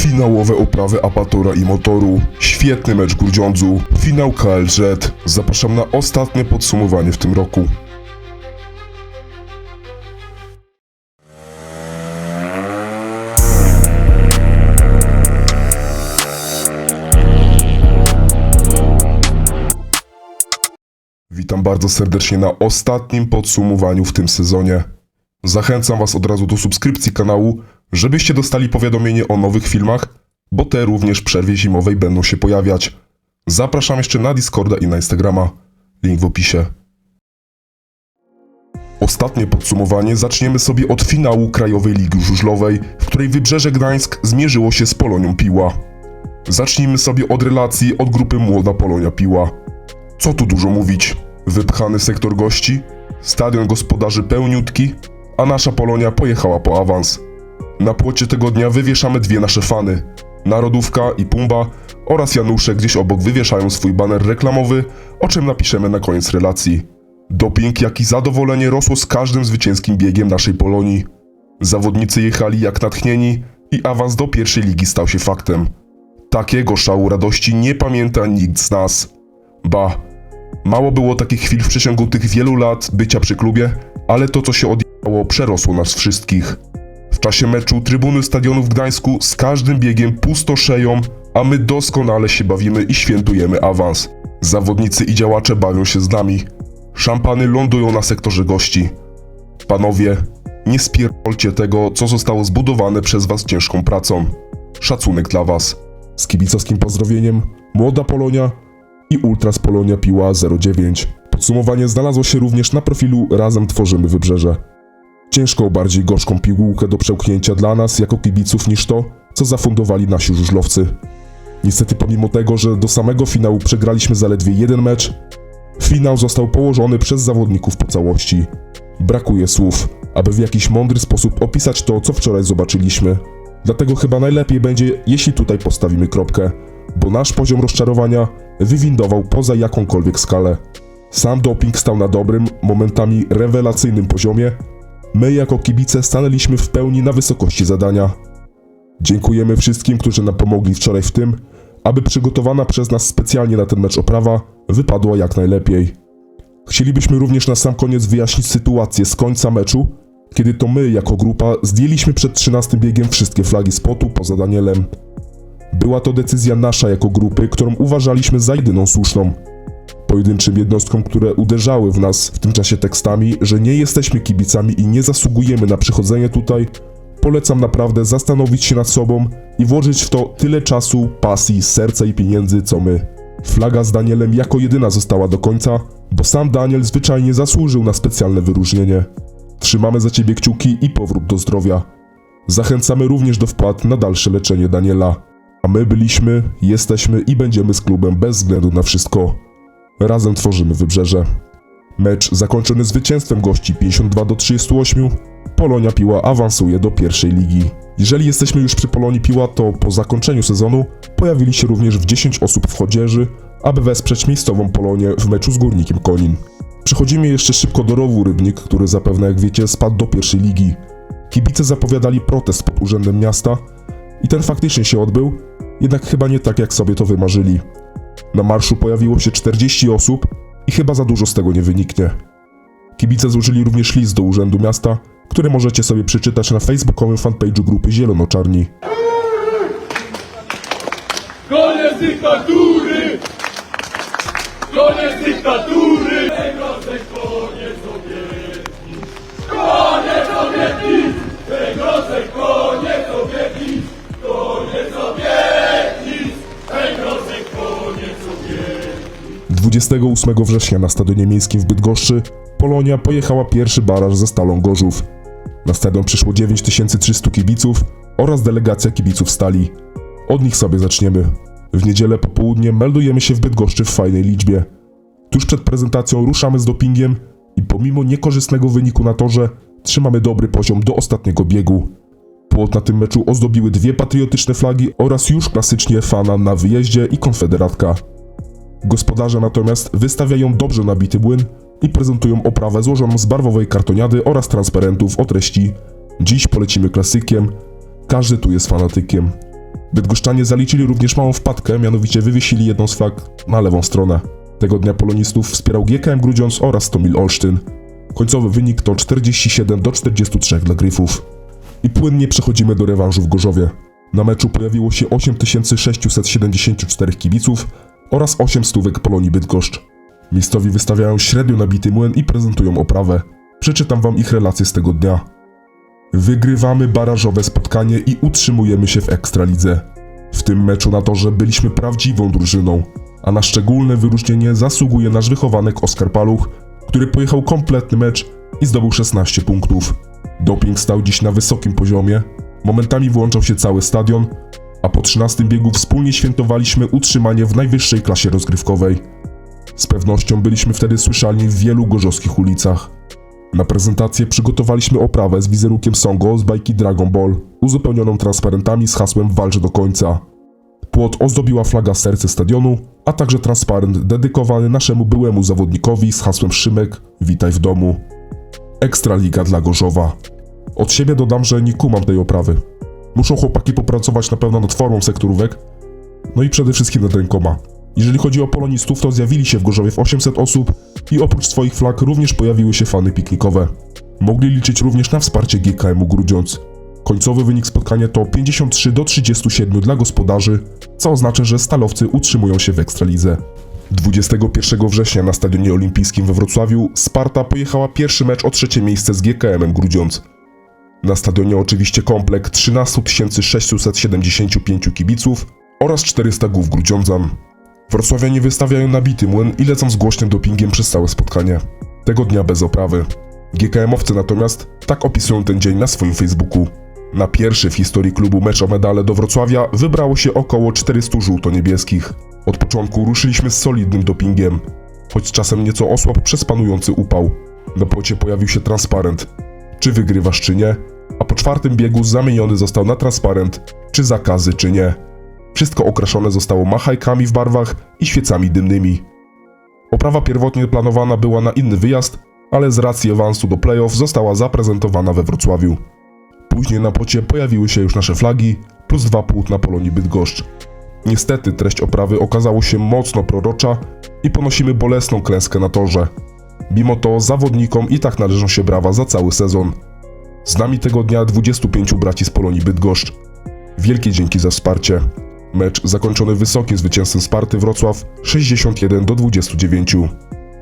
finałowe oprawy apatora i motoru, świetny mecz Grudziądzu, finał KLZ. Zapraszam na ostatnie podsumowanie w tym roku. Witam bardzo serdecznie na ostatnim podsumowaniu w tym sezonie. Zachęcam Was od razu do subskrypcji kanału, żebyście dostali powiadomienie o nowych filmach, bo te również w przerwie zimowej będą się pojawiać. Zapraszam jeszcze na Discorda i na Instagrama. Link w opisie. Ostatnie podsumowanie zaczniemy sobie od finału Krajowej Ligi Żużlowej, w której Wybrzeże Gdańsk zmierzyło się z Polonią Piła. Zacznijmy sobie od relacji od grupy Młoda Polonia Piła. Co tu dużo mówić? Wypchany sektor gości, stadion gospodarzy pełniutki, a nasza Polonia pojechała po awans. Na płocie tego dnia wywieszamy dwie nasze fany. Narodówka i Pumba oraz Janusze gdzieś obok wywieszają swój baner reklamowy, o czym napiszemy na koniec relacji. Doping, jak i zadowolenie rosło z każdym zwycięskim biegiem naszej Polonii. Zawodnicy jechali jak natchnieni i awans do pierwszej ligi stał się faktem. Takiego szału radości nie pamięta nikt z nas. Ba, mało było takich chwil w przeciągu tych wielu lat bycia przy klubie, ale to co się odjechało przerosło nas wszystkich. Czasie meczu trybuny stadionu w Gdańsku z każdym biegiem pustoszeją, a my doskonale się bawimy i świętujemy awans. Zawodnicy i działacze bawią się z nami. Szampany lądują na sektorze gości. Panowie, nie spierdolcie tego, co zostało zbudowane przez was ciężką pracą. Szacunek dla was. Z kibicowskim pozdrowieniem, Młoda Polonia i Ultras Polonia Piła 09. Podsumowanie znalazło się również na profilu Razem Tworzymy Wybrzeże. Ciężko bardziej gorzką pigułkę do przełknięcia dla nas jako kibiców niż to, co zafundowali nasi żużlowcy. Niestety pomimo tego, że do samego finału przegraliśmy zaledwie jeden mecz, finał został położony przez zawodników po całości. Brakuje słów, aby w jakiś mądry sposób opisać to, co wczoraj zobaczyliśmy. Dlatego chyba najlepiej będzie, jeśli tutaj postawimy kropkę, bo nasz poziom rozczarowania wywindował poza jakąkolwiek skalę. Sam doping stał na dobrym, momentami rewelacyjnym poziomie. My jako kibice stanęliśmy w pełni na wysokości zadania. Dziękujemy wszystkim, którzy nam pomogli wczoraj w tym, aby przygotowana przez nas specjalnie na ten mecz oprawa wypadła jak najlepiej. Chcielibyśmy również na sam koniec wyjaśnić sytuację z końca meczu, kiedy to my jako grupa zdjęliśmy przed 13 biegiem wszystkie flagi spotu poza Danielem. Była to decyzja nasza jako grupy, którą uważaliśmy za jedyną słuszną. Pojedynczym jednostkom, które uderzały w nas w tym czasie tekstami, że nie jesteśmy kibicami i nie zasługujemy na przychodzenie tutaj, polecam naprawdę zastanowić się nad sobą i włożyć w to tyle czasu, pasji, serca i pieniędzy, co my. Flaga z Danielem jako jedyna została do końca, bo sam Daniel zwyczajnie zasłużył na specjalne wyróżnienie. Trzymamy za ciebie kciuki i powrót do zdrowia. Zachęcamy również do wpłat na dalsze leczenie Daniela. A my byliśmy, jesteśmy i będziemy z klubem bez względu na wszystko. Razem tworzymy wybrzeże. Mecz zakończony zwycięstwem gości 52 do 38. Polonia Piła awansuje do pierwszej ligi. Jeżeli jesteśmy już przy Polonii Piła, to po zakończeniu sezonu pojawili się również w 10 osób w chodzieży, aby wesprzeć miejscową Polonię w meczu z Górnikiem Konin. Przechodzimy jeszcze szybko do rowu Rybnik, który zapewne jak wiecie spadł do pierwszej ligi. Kibice zapowiadali protest pod urzędem miasta i ten faktycznie się odbył, jednak chyba nie tak jak sobie to wymarzyli. Na marszu pojawiło się 40 osób i chyba za dużo z tego nie wyniknie. Kibice złożyli również list do Urzędu Miasta, który możecie sobie przeczytać na facebookowym fanpage'u grupy Zielonoczarni. Koniec dyktatury! Koniec dyktatury! Koniec obietnic! Koniec obietnic! Koniec obietnic! 28 września na Stadionie Miejskim w Bydgoszczy Polonia pojechała pierwszy baraż ze Stalą Gorzów. Na stadion przyszło 9300 kibiców oraz delegacja kibiców Stali. Od nich sobie zaczniemy. W niedzielę po południe meldujemy się w Bydgoszczy w fajnej liczbie. Tuż przed prezentacją ruszamy z dopingiem i pomimo niekorzystnego wyniku na torze trzymamy dobry poziom do ostatniego biegu. Płot na tym meczu ozdobiły dwie patriotyczne flagi oraz już klasycznie fana na wyjeździe i konfederatka. Gospodarze natomiast wystawiają dobrze nabity młyn i prezentują oprawę złożoną z barwowej kartoniady oraz transparentów o treści Dziś polecimy klasykiem, każdy tu jest fanatykiem. Bydgoszczanie zaliczyli również małą wpadkę, mianowicie wywiesili jedną z flag na lewą stronę. Tego dnia polonistów wspierał GKM Grudziądz oraz Tomil Olsztyn. Końcowy wynik to 47 do 43 dla Gryfów. I płynnie przechodzimy do rewanżu w Gorzowie. Na meczu pojawiło się 8674 kibiców oraz 8 stówek Polonii Bydgoszcz. Miejscowi wystawiają średnio nabity młyn i prezentują oprawę. Przeczytam wam ich relacje z tego dnia. Wygrywamy barażowe spotkanie i utrzymujemy się w Ekstralidze. W tym meczu na torze byliśmy prawdziwą drużyną, a na szczególne wyróżnienie zasługuje nasz wychowanek Oskar Paluch, który pojechał kompletny mecz i zdobył 16 punktów. Doping stał dziś na wysokim poziomie, momentami włączał się cały stadion, a po 13 biegu wspólnie świętowaliśmy utrzymanie w najwyższej klasie rozgrywkowej. Z pewnością byliśmy wtedy słyszalni w wielu gorzowskich ulicach. Na prezentację przygotowaliśmy oprawę z wizerunkiem Songo z bajki Dragon Ball, uzupełnioną transparentami z hasłem Walcz do końca. Płot ozdobiła flaga serce stadionu, a także transparent dedykowany naszemu byłemu zawodnikowi z hasłem Szymek Witaj w domu. Ekstraliga dla Gorzowa. Od siebie dodam, że nie kumam tej oprawy. Muszą chłopaki popracować na pewno nad formą sektorówek, no i przede wszystkim nad rękoma. Jeżeli chodzi o polonistów, to zjawili się w Gorzowie w 800 osób i oprócz swoich flag również pojawiły się fany piknikowe. Mogli liczyć również na wsparcie GKM-u Grudziądz. Końcowy wynik spotkania to 53 do 37 dla gospodarzy, co oznacza, że stalowcy utrzymują się w Ekstralidze. 21 września na Stadionie Olimpijskim we Wrocławiu Sparta pojechała pierwszy mecz o trzecie miejsce z GKM-em Grudziądz. Na stadionie oczywiście komplekt 13 675 kibiców oraz 400 głów grudziądzan. Wrocławianie wystawiają nabity młyn i lecą z głośnym dopingiem przez całe spotkanie. Tego dnia bez oprawy. GKM-owcy natomiast tak opisują ten dzień na swoim Facebooku. Na pierwszy w historii klubu mecz o medale do Wrocławia wybrało się około 400 żółto-niebieskich. Od początku ruszyliśmy z solidnym dopingiem, choć czasem nieco osłabł przez panujący upał. Na płocie pojawił się transparent, czy wygrywasz czy nie, a po czwartym biegu zamieniony został na transparent, czy zakazy czy nie. Wszystko okraszone zostało machajkami w barwach i świecami dymnymi. Oprawa pierwotnie planowana była na inny wyjazd, ale z racji awansu do playoff została zaprezentowana we Wrocławiu. Później na płocie pojawiły się już nasze flagi, plus dwa płótna Polonii Bydgoszcz. Niestety treść oprawy okazała się mocno prorocza i ponosimy bolesną klęskę na torze. Mimo to zawodnikom i tak należą się brawa za cały sezon. Z nami tego dnia 25 braci z Polonii Bydgoszcz. Wielkie dzięki za wsparcie. Mecz zakończony wysokim zwycięstwem Sparty Wrocław 61 do 29.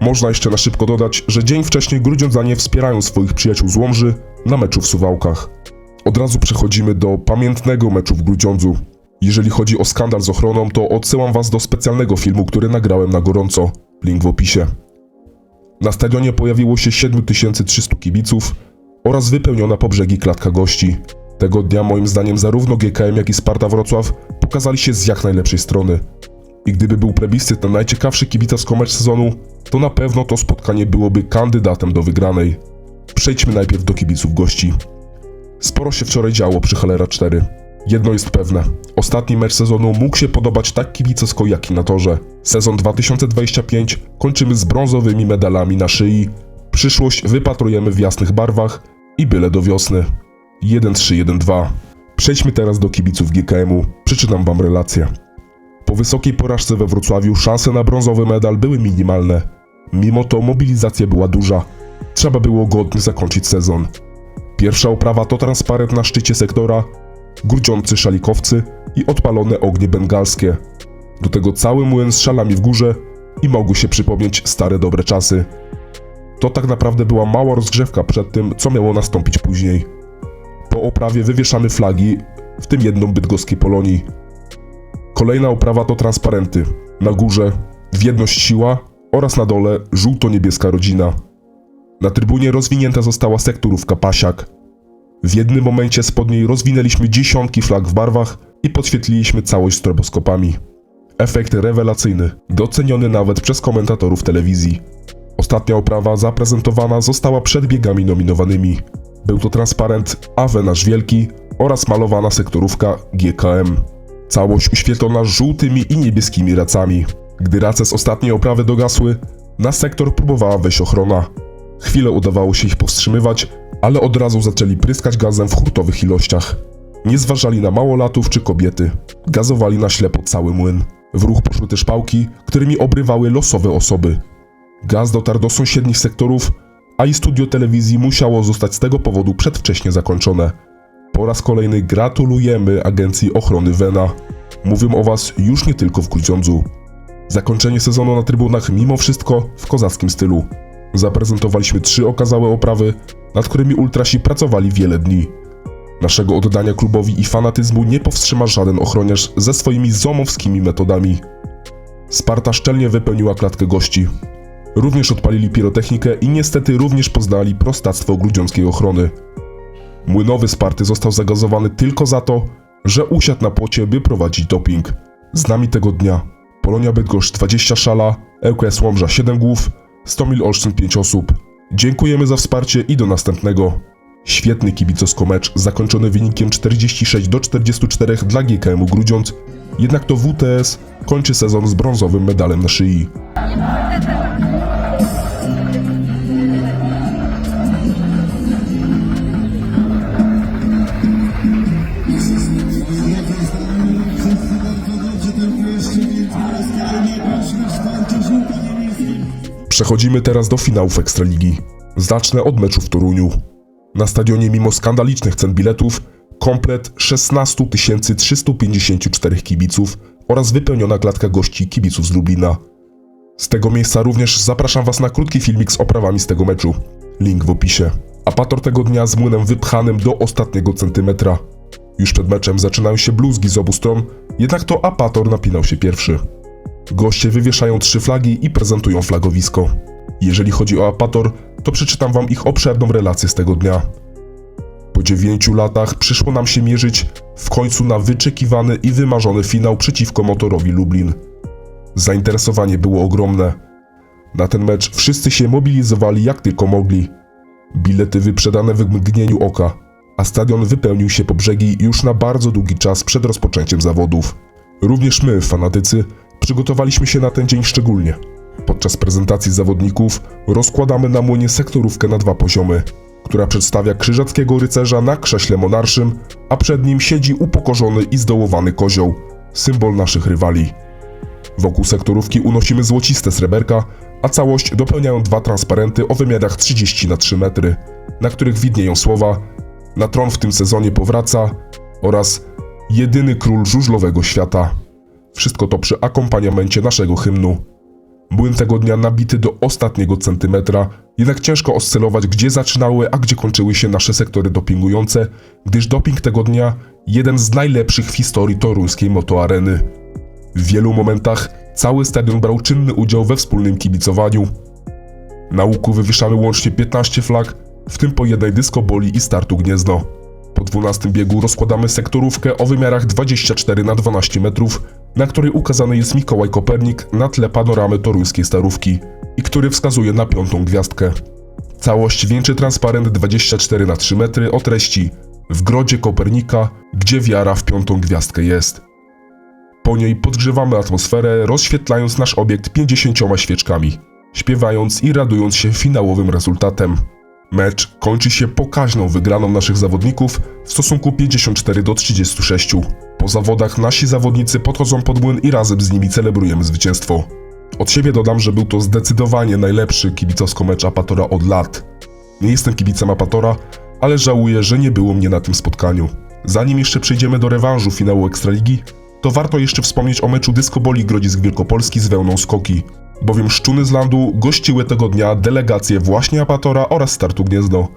Można jeszcze na szybko dodać, że dzień wcześniej Grudziądzanie wspierają swoich przyjaciół z Łomży na meczu w Suwałkach. Od razu przechodzimy do pamiętnego meczu w Grudziądzu. Jeżeli chodzi o skandal z ochroną, to odsyłam was do specjalnego filmu, który nagrałem na gorąco. Link w opisie. Na stadionie pojawiło się 7300 kibiców oraz wypełniona po brzegi klatka gości. Tego dnia moim zdaniem zarówno GKM jak i Sparta Wrocław pokazali się z jak najlepszej strony. I gdyby był plebiscyt na najciekawszy kibicowsko mecz sezonu, to na pewno to spotkanie byłoby kandydatem do wygranej. Przejdźmy najpierw do kibiców gości. Sporo się wczoraj działo przy Halera 4. Jedno jest pewne. Ostatni mecz sezonu mógł się podobać tak kibicowsko jak i na torze. Sezon 2025 kończymy z brązowymi medalami na szyi. Przyszłość wypatrujemy w jasnych barwach i byle do wiosny. 1-3-1-2. Przejdźmy teraz do kibiców GKM-u. Przeczytam wam relację. Po wysokiej porażce we Wrocławiu szanse na brązowy medal były minimalne. Mimo to mobilizacja była duża. Trzeba było godnie zakończyć sezon. Pierwsza oprawa to transparent na szczycie sektora, grudziący szalikowcy i odpalone ognie bengalskie. Do tego cały młyn z szalami w górze i mogły się przypomnieć stare dobre czasy. To tak naprawdę była mała rozgrzewka przed tym, co miało nastąpić później. Po oprawie wywieszamy flagi, w tym jedną bydgoskiej Polonii. Kolejna oprawa to transparenty. Na górze w jedność siła oraz na dole żółto-niebieska rodzina. Na trybunie rozwinięta została sektorówka pasiak. W jednym momencie spod niej rozwinęliśmy dziesiątki flag w barwach i podświetliliśmy całość stroboskopami. Efekt rewelacyjny, doceniony nawet przez komentatorów telewizji. Ostatnia oprawa zaprezentowana została przed biegami nominowanymi. Był to transparent Awe nasz Wielki oraz malowana sektorówka GKM. Całość uświetlona żółtymi i niebieskimi racami. Gdy race z ostatniej oprawy dogasły, na sektor próbowała wejść ochrona. Chwilę udawało się ich powstrzymywać, ale od razu zaczęli pryskać gazem w hurtowych ilościach. Nie zważali na małolatów czy kobiety. Gazowali na ślepo cały młyn. W ruch poszły też pałki, którymi obrywały losowe osoby. Gaz dotarł do sąsiednich sektorów, a i studio telewizji musiało zostać z tego powodu przedwcześnie zakończone. Po raz kolejny gratulujemy Agencji Ochrony Wena. Mówię o Was już nie tylko w Grudziądzu. Zakończenie sezonu na trybunach mimo wszystko w kozackim stylu. Zaprezentowaliśmy trzy okazałe oprawy, nad którymi ultrasi pracowali wiele dni. Naszego oddania klubowi i fanatyzmu nie powstrzyma żaden ochroniarz ze swoimi zomowskimi metodami. Sparta szczelnie wypełniła klatkę gości. Również odpalili pirotechnikę i niestety również poznali prostactwo grudziąckiej ochrony. Młynowy Sparty został zagazowany tylko za to, że usiadł na płocie, by prowadzić doping. Z nami tego dnia Polonia Bydgoszcz 20 szala, ŁKS Łomża 7 głów, Stomil Olsztyn 5 osób. Dziękujemy za wsparcie i do następnego. Świetny kibicowsko mecz zakończony wynikiem 46 do 44 dla GKM-u Grudziądz, jednak to WTS kończy sezon z brązowym medalem na szyi. Przechodzimy teraz do finałów Ekstraligi. Zacznę od meczu w Toruniu. Na stadionie mimo skandalicznych cen biletów komplet 16 354 kibiców oraz wypełniona klatka gości kibiców z Lublina. Z tego miejsca również zapraszam Was na krótki filmik z oprawami z tego meczu. Link w opisie. Apator tego dnia z młynem wypchanym do ostatniego centymetra. Już przed meczem zaczynają się bluzgi z obu stron, jednak to Apator napinał się pierwszy. Goście wywieszają trzy flagi i prezentują flagowisko. Jeżeli chodzi o Apator, to przeczytam wam ich obszerną relację z tego dnia. Po dziewięciu latach przyszło nam się mierzyć w końcu na wyczekiwany i wymarzony finał przeciwko Motorowi Lublin. Zainteresowanie było ogromne. Na ten mecz wszyscy się mobilizowali jak tylko mogli. Bilety wyprzedane w mgnieniu oka, a stadion wypełnił się po brzegi już na bardzo długi czas przed rozpoczęciem zawodów. Również my, fanatycy, przygotowaliśmy się na ten dzień szczególnie. Podczas prezentacji zawodników rozkładamy na młynie sektorówkę na dwa poziomy, która przedstawia krzyżackiego rycerza na krześle monarszym, a przed nim siedzi upokorzony i zdołowany kozioł, symbol naszych rywali. Wokół sektorówki unosimy złociste sreberka, a całość dopełniają dwa transparenty o wymiarach 30 na 3 metry, na których widnieją słowa Na tron w tym sezonie powraca oraz Jedyny król żużlowego świata. Wszystko to przy akompaniamencie naszego hymnu. Byłem tego dnia nabity do ostatniego centymetra, jednak ciężko oscylować, gdzie zaczynały, a gdzie kończyły się nasze sektory dopingujące, gdyż doping tego dnia jeden z najlepszych w historii toruńskiej motoareny. W wielu momentach cały stadion brał czynny udział we wspólnym kibicowaniu. Na łuku wywieszamy łącznie 15 flag, w tym po jednej dyskoboli i startu Gniezno. Po 12 biegu rozkładamy sektorówkę o wymiarach 24 na 12 metrów, na której ukazany jest Mikołaj Kopernik na tle panoramy toruńskiej starówki i który wskazuje na piątą gwiazdkę. Całość wieńczy transparent 24 na 3 metry o treści w grodzie Kopernika, gdzie wiara w piątą gwiazdkę jest. Po niej podgrzewamy atmosferę, rozświetlając nasz obiekt 50 świeczkami, śpiewając i radując się finałowym rezultatem. Mecz kończy się pokaźną wygraną naszych zawodników w stosunku 54 do 36. Po zawodach nasi zawodnicy podchodzą pod młyn i razem z nimi celebrujemy zwycięstwo. Od siebie dodam, że był to zdecydowanie najlepszy kibicowsko mecz Apatora od lat. Nie jestem kibicem Apatora, ale żałuję, że nie było mnie na tym spotkaniu. Zanim jeszcze przejdziemy do rewanżu finału Ekstraligi, to warto jeszcze wspomnieć o meczu Dyskoboli Grodzisk Wielkopolski z wełną skoki, bowiem Szczuny z Landu gościły tego dnia delegacje właśnie Apatora oraz Startu Gniezno.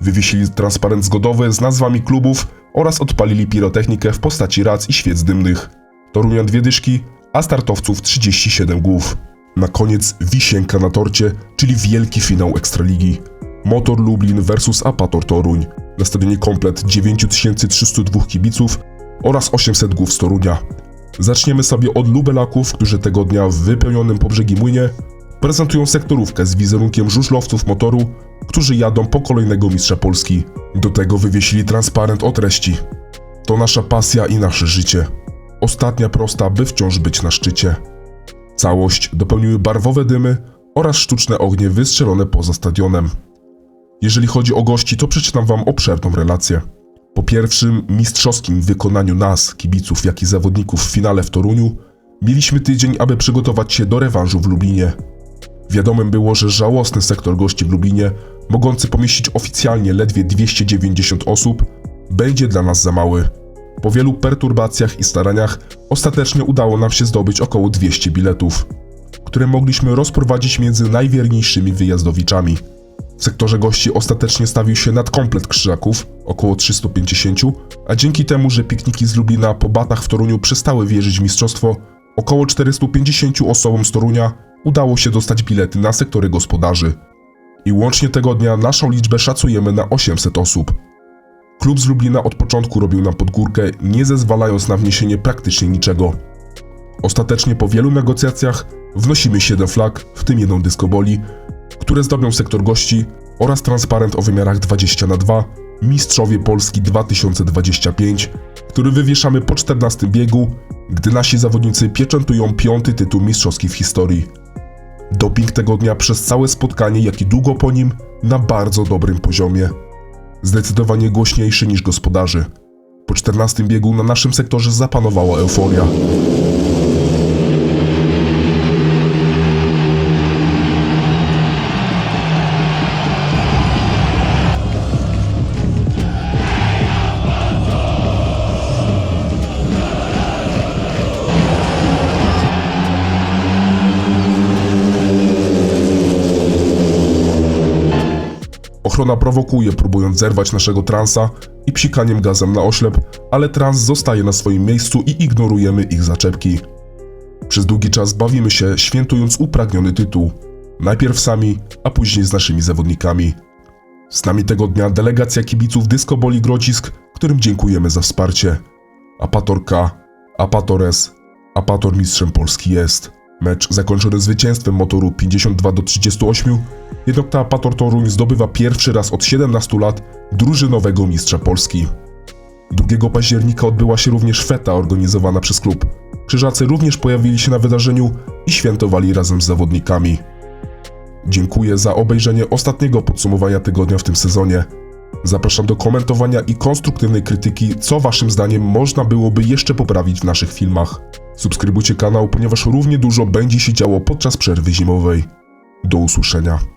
Wywiesili transparent zgodowy z nazwami klubów oraz odpalili pirotechnikę w postaci rac i świec dymnych. Torunian dwie dyszki, a startowców 37 głów. Na koniec wisienka na torcie, czyli wielki finał Ekstraligi. Motor Lublin vs Apator Toruń. Na stadionie komplet 9302 kibiców oraz 800 głów z Torunia. Zaczniemy sobie od lubelaków, którzy tego dnia w wypełnionym po brzegi młynie prezentują sektorówkę z wizerunkiem żużlowców motoru, którzy jadą po kolejnego mistrza Polski. Do tego wywiesili transparent o treści. To nasza pasja i nasze życie. Ostatnia prosta, by wciąż być na szczycie. Całość dopełniły barwowe dymy oraz sztuczne ognie wystrzelone poza stadionem. Jeżeli chodzi o gości, to przeczytam wam obszerną relację. Po pierwszym mistrzowskim wykonaniu nas, kibiców, jak i zawodników w finale w Toruniu, mieliśmy tydzień, aby przygotować się do rewanżu w Lublinie. Wiadomym było, że żałosny sektor gości w Lublinie, mogący pomieścić oficjalnie ledwie 290 osób, będzie dla nas za mały. Po wielu perturbacjach i staraniach ostatecznie udało nam się zdobyć około 200 biletów, które mogliśmy rozprowadzić między najwierniejszymi wyjazdowiczami. W sektorze gości ostatecznie stawił się nadkomplet krzyżaków, około 350, a dzięki temu, że pikniki z Lublina po batach w Toruniu przestały wierzyć w mistrzostwo, około 450 osobom z Torunia udało się dostać bilety na sektory gospodarzy. I łącznie tego dnia naszą liczbę szacujemy na 800 osób. Klub z Lublina od początku robił nam podgórkę, nie zezwalając na wniesienie praktycznie niczego. Ostatecznie po wielu negocjacjach wnosimy 7 flag, w tym jedną dyskoboli, które zdobią sektor gości oraz transparent o wymiarach 20 na 2 Mistrzowie Polski 2025, który wywieszamy po 14 biegu, gdy nasi zawodnicy pieczętują piąty tytuł mistrzowski w historii. Doping tego dnia przez całe spotkanie, jak i długo po nim, na bardzo dobrym poziomie. Zdecydowanie głośniejszy niż gospodarzy. Po 14 biegu na naszym sektorze zapanowała euforia. Ochrona prowokuje, próbując zerwać naszego transa i psikaniem gazem na oślep, ale trans zostaje na swoim miejscu i ignorujemy ich zaczepki. Przez długi czas bawimy się, świętując upragniony tytuł. Najpierw sami, a później z naszymi zawodnikami. Z nami tego dnia delegacja kibiców Disco Boli Grodzisk, którym dziękujemy za wsparcie. Apator K, Apatores, Apator mistrzem Polski jest. Mecz zakończony zwycięstwem motoru 52 do 38, jednak ta Apator Toruń zdobywa pierwszy raz od 17 lat drużynowego mistrza Polski. 2 października odbyła się również feta organizowana przez klub. Krzyżacy również pojawili się na wydarzeniu i świętowali razem z zawodnikami. Dziękuję za obejrzenie ostatniego podsumowania tygodnia w tym sezonie. Zapraszam do komentowania i konstruktywnej krytyki, co waszym zdaniem można byłoby jeszcze poprawić w naszych filmach. Subskrybujcie kanał, ponieważ równie dużo będzie się działo podczas przerwy zimowej. Do usłyszenia.